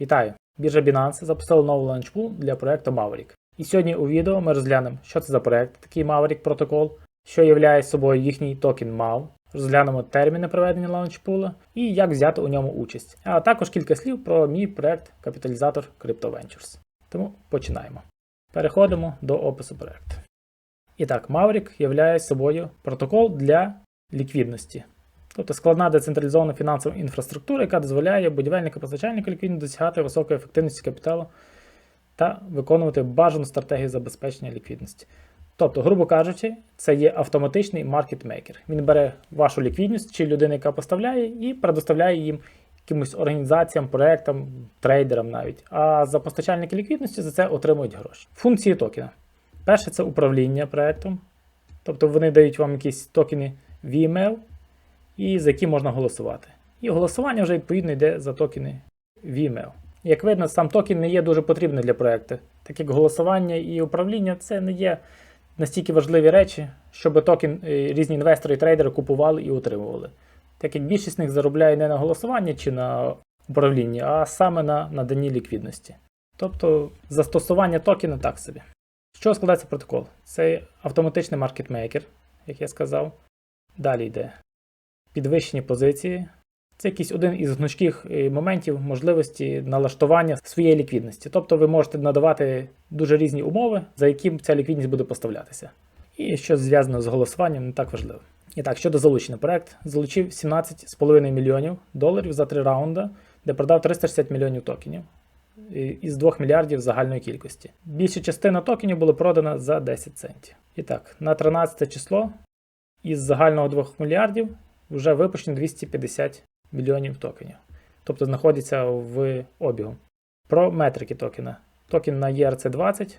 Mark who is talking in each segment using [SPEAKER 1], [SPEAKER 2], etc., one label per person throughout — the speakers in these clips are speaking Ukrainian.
[SPEAKER 1] Вітаю! Біржа Binance запустила нову ланчпул для проекту Maverick. І сьогодні у відео ми розглянемо, що це за проект, такий Maverick протокол, що являє собою їхній токен MAV, розглянемо терміни проведення лаунчпула і як взяти у ньому участь, а також кілька слів про мій проект Капіталізатор Crypto Ventures. Тому починаємо. Переходимо до опису проекту. І так, Maverick являє собою протокол для ліквідності. Тобто складна децентралізована фінансова інфраструктура, яка дозволяє будівельнику постачальнику ліквідно досягати високої ефективності капіталу та виконувати бажану стратегію забезпечення ліквідності. Тобто, грубо кажучи, це є автоматичний маркетмейкер. Він бере вашу ліквідність чи людина, яка поставляє, і предоставляє їм якимось організаціям, проектам, трейдерам навіть. А за постачальники ліквідності за це отримують гроші. Функції токена. Перше це управління проектом. Тобто вони дають вам якісь токени в email, і за які можна голосувати. І голосування вже відповідно йде за токени email. Як видно, сам токен не є дуже потрібний для проекту, так як голосування і управління це не є настільки важливі речі, щоб токен е, різні інвестори і трейдери купували і отримували. Так як більшість з них заробляє не на голосуванні чи на управлінні, а саме на наданні ліквідності. Тобто застосування токена так собі. З чого складається протокол? Це автоматичний маркетмейкер, як я сказав. Далі йде підвищені позиції. Це якийсь один із гнучких е, моментів можливості налаштування своєї ліквідності. Тобто ви можете надавати дуже різні умови, за яким ця ліквідність буде поставлятися. І що зв'язано з голосуванням, не так важливо. І так, щодо залучення, проект залучив 17,5 мільйонів доларів за три раунда, де продав 360 мільйонів токенів е, із 2 мільярдів загальної кількості. Більша частина токенів була продана за 10 центів. І так, на 13 число із загального 2 мільярдів вже випущено 250 мільйонів токенів. Тобто знаходяться в обігу. Про метрики токена. Токен на ERC20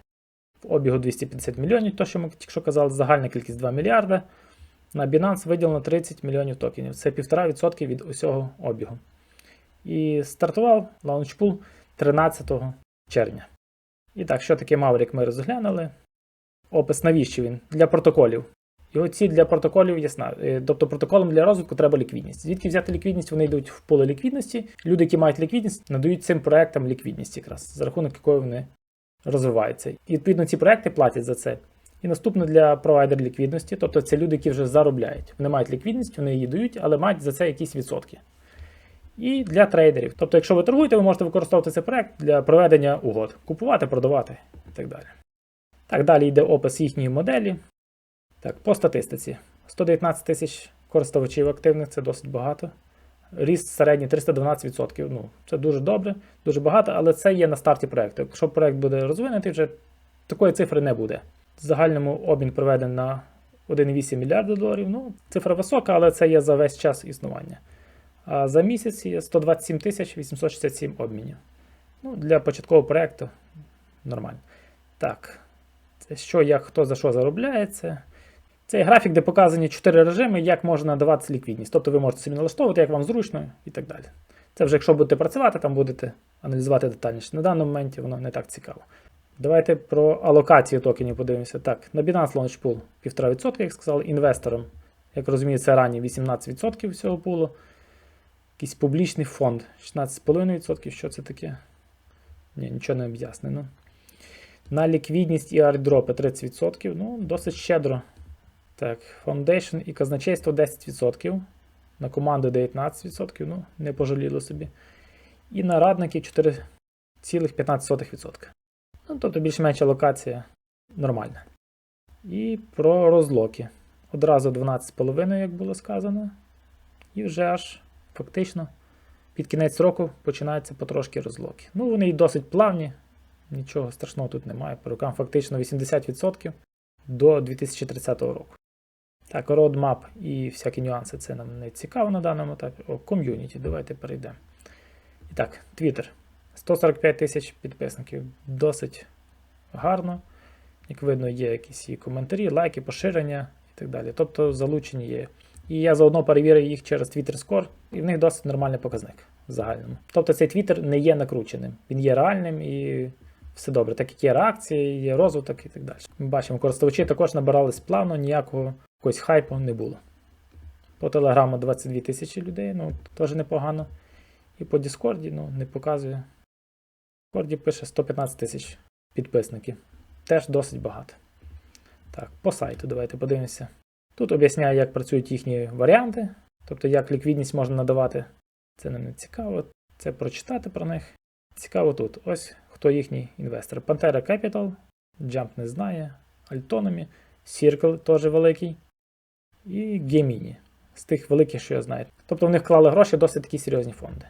[SPEAKER 1] в обігу 250 мільйонів, то що ми тільки що казали, загальна кількість 2 мільярди. На Binance виділено 30 мільйонів токенів. Це 1,5% від усього обігу. І стартував лаунчпул 13 червня. І так, що таке Maverick ми розглянули. Опис, навіщо він? Для протоколів. Його ціль для протоколів ясна. Е, Тобто протоколам для розвитку треба ліквідність. Звідки взяти ліквідність? Вони йдуть в поле ліквідності. Люди, які мають ліквідність, надають цим проектам ліквідність якраз, за рахунок якої вони розвиваються. І відповідно ці проекти платять за це. І наступне для провайдерів ліквідності, тобто це люди, які вже заробляють. Вони мають ліквідність, вони її дають, але мають за це якісь відсотки. І для трейдерів. Тобто, якщо ви торгуєте, ви можете використовувати цей проект для проведення угод, купувати, продавати і так далі. Так, далі йде опис їхньої моделі. Так, по статистиці. 119 тисяч користувачів активних, це досить багато. Ріст середній 312%. Ну, це дуже добре, дуже багато, але це є на старті проекту. Якщо проект буде розвинутий, вже такої цифри не буде. В загальному обмін проведений на 1,8 мільярда доларів. Ну, цифра висока, але це є за весь час існування. А за місяць є 127 тисяч 867 обмінів. Ну, для початкового проекту нормально. Так, це що, як хто за що заробляє, це. Графік, де показані 4 режими, як можна давати ліквідність. Тобто ви можете собі налаштовувати, як вам зручно і так далі. Це вже якщо будете працювати, там будете аналізувати детальніше. На даному моменті воно не так цікаво. Давайте про алокацію токенів подивимося. Так, на Binance Launch Pool 1,5%, як сказали, інвесторам, як розумію, це ранні 18% всього пулу. Якийсь публічний фонд 16,5%. Що це таке? Ні, нічого не об'яснено. На ліквідність і ардропи 30%. Ну, досить щедро. Так, Foundation і казначейство 10%. На команду 19%. Ну, не пожаліло собі. І на радники 4,15%. Ну, тобто більш-менш локація нормальна. І про розлоки. Одразу 12,5, як було сказано. І вже аж фактично під кінець року починаються потрошки розлоки. Ну, вони і досить плавні, нічого страшного тут немає. По рукам фактично 80% до 2030 року. Так, roadmap і всякі нюанси це нам не цікаво на даному етапі. О, ком'юніті, давайте перейдемо. І так, Twitter. 145 тисяч підписників. Досить гарно. Як видно, є якісь і коментарі, лайки, поширення і так далі. Тобто залучені є. І я заодно перевірив їх через Twitter Score, і в них досить нормальний показник в загальному. Тобто цей Twitter не є накрученим, він є реальним і все добре. Так як є реакції, є розвиток і так далі. Ми бачимо, користувачі також набирались плавно, ніякого якогось хайпу не було. По Телеграму 22 тисячі людей, ну теж непогано. І по Діскорді ну, не показує Корді пише 115 тисяч підписників. Теж досить багато. Так, по сайту давайте подивимося. Тут об'ясняю, як працюють їхні варіанти, тобто як ліквідність можна надавати. Це не цікаво. Це прочитати про них. Цікаво тут. Ось хто їхній інвестор. Pantera Capital, Jump не знає, Altonomy, Circle теж великий. І Gemini. З тих великих, що я знаю. Тобто в них клали гроші досить такі серйозні фонди.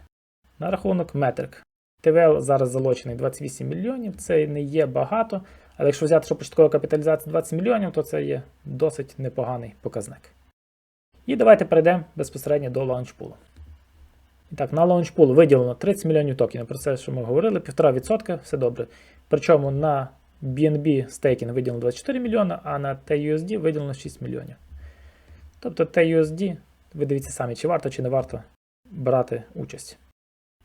[SPEAKER 1] На рахунок Metric. ТВЛ зараз залочений 28 мільйонів, це не є багато, але якщо взяти, що початкова капіталізація 20 мільйонів, то це є досить непоганий показник. І давайте перейдемо безпосередньо до лаунчпулу. І так, на лаунчпул виділено 30 мільйонів токенів. Про це, що ми говорили, 1,5%, все добре. Причому на BNB стейкінг виділено 24 мільйони, а на TUSD виділено 6 мільйонів. Тобто TUSD, ви дивіться самі, чи варто, чи не варто брати участь.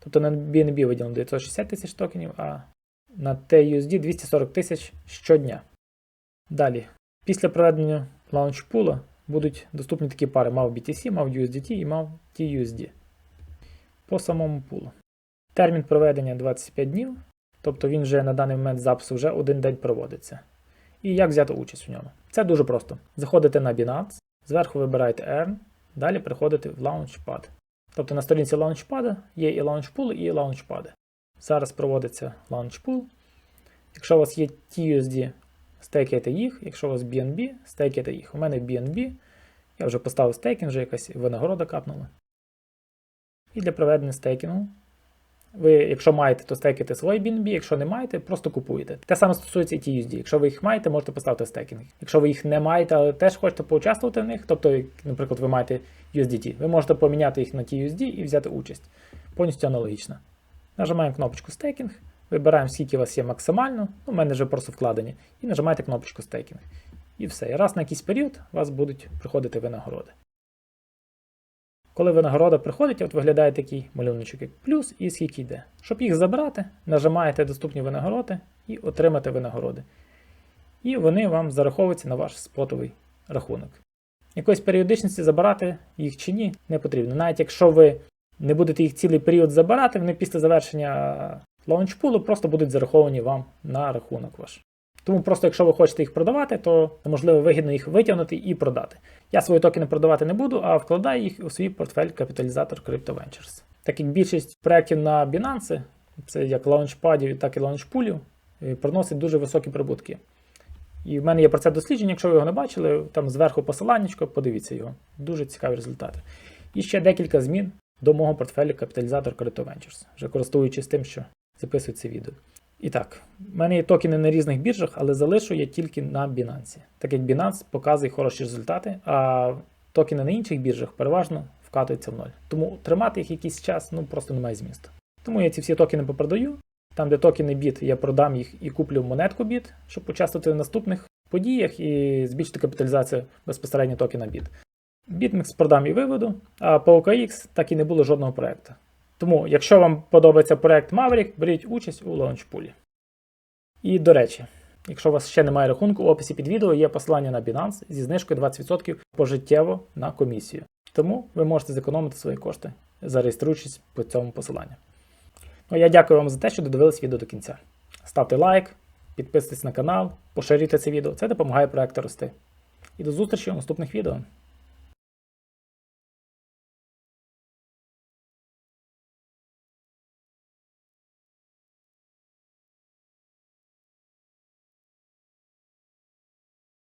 [SPEAKER 1] Тобто на BNB виділено 960 тисяч токенів, а на TUSD 240 тисяч щодня. Далі, після проведення лаунчпула будуть доступні такі пари MAV BTC, MAV USDT і MAV TUSD. По самому пулу. Термін проведення 25 днів, тобто він вже на даний момент запису вже один день проводиться. І як взяти участь в ньому? Це дуже просто. Заходите на Binance, зверху вибираєте Earn, далі переходите в Launchpad. Тобто на сторінці Launchpad є і Launchpool, і Launchpad. Зараз проводиться Launchpool. Якщо у вас є TUSD, стейкайте їх, якщо у вас BNB, стейкайте їх. У мене BNB. Я вже поставив стейкінг, вже якась винагорода капнула. І для проведення стейкінгу. Ви, якщо маєте, то стейкайте свої BNB, якщо не маєте, просто купуєте. Те саме стосується і TUSD. Якщо ви їх маєте, можете поставити стейкінг. Якщо ви їх не маєте, але теж хочете поучаствувати в них, тобто, наприклад, ви маєте USDT, ви можете поміняти їх на TUSD і взяти участь. Повністю аналогічно. Нажимаємо кнопочку стейкінг, вибираємо, скільки у вас є максимально, у мене вже просто вкладені, і нажимаєте кнопочку стейкінг. І все. І раз на якийсь період у вас будуть приходити винагороди. Коли винагорода приходить, от виглядає такий малюночок, як плюс і скільки йде. Щоб їх забрати, нажимаєте доступні винагороди і отримати винагороди. І вони вам зараховуються на ваш спотовий рахунок. Якоїсь періодичності забирати їх чи ні, не потрібно. Навіть якщо ви не будете їх цілий період забирати, вони після завершення лаунчпулу просто будуть зараховані вам на рахунок ваш. Тому просто, якщо ви хочете їх продавати, то можливо вигідно їх витягнути і продати. Я свої токени продавати не буду, а вкладаю їх у свій портфель капіталізатор Crypto Ventures. Так як більшість проєктів на Binance, це як лаунчпадів, так і лаунчпулів, е, приносить дуже високі прибутки. І в мене є про це дослідження, якщо ви його не бачили, там зверху посиланнячко, подивіться його. Дуже цікаві результати. І ще декілька змін до мого портфелю капіталізатор Crypto Ventures, вже користуючись тим, що записую це відео. І так, в мене є токени на різних біржах, але залишу я тільки на Binance. Так як Binance показує хороші результати, а токени на інших біржах переважно вкатуються в ноль. Тому тримати їх якийсь час ну просто немає змісту. Тому я ці всі токени попродаю. Там, де токени BIT, я продам їх і куплю монетку BIT, щоб участвувати в наступних подіях і збільшити капіталізацію безпосередньо токена BIT. BitMEX продам і виведу, а по OKX так і не було жодного проекту. Тому, якщо вам подобається проект Maverick, беріть участь у лаунчпулі. І до речі, якщо у вас ще немає рахунку, в описі під відео є посилання на Binance зі знижкою 20% пожиттєво на комісію. Тому ви можете зекономити свої кошти, зареєструючись по цьому посиланню. Ну, я дякую вам за те, що додивились відео до кінця. Ставте лайк, підписуйтесь на канал, поширюйте це відео, це допомагає проекту рости. І до зустрічі у наступних відео.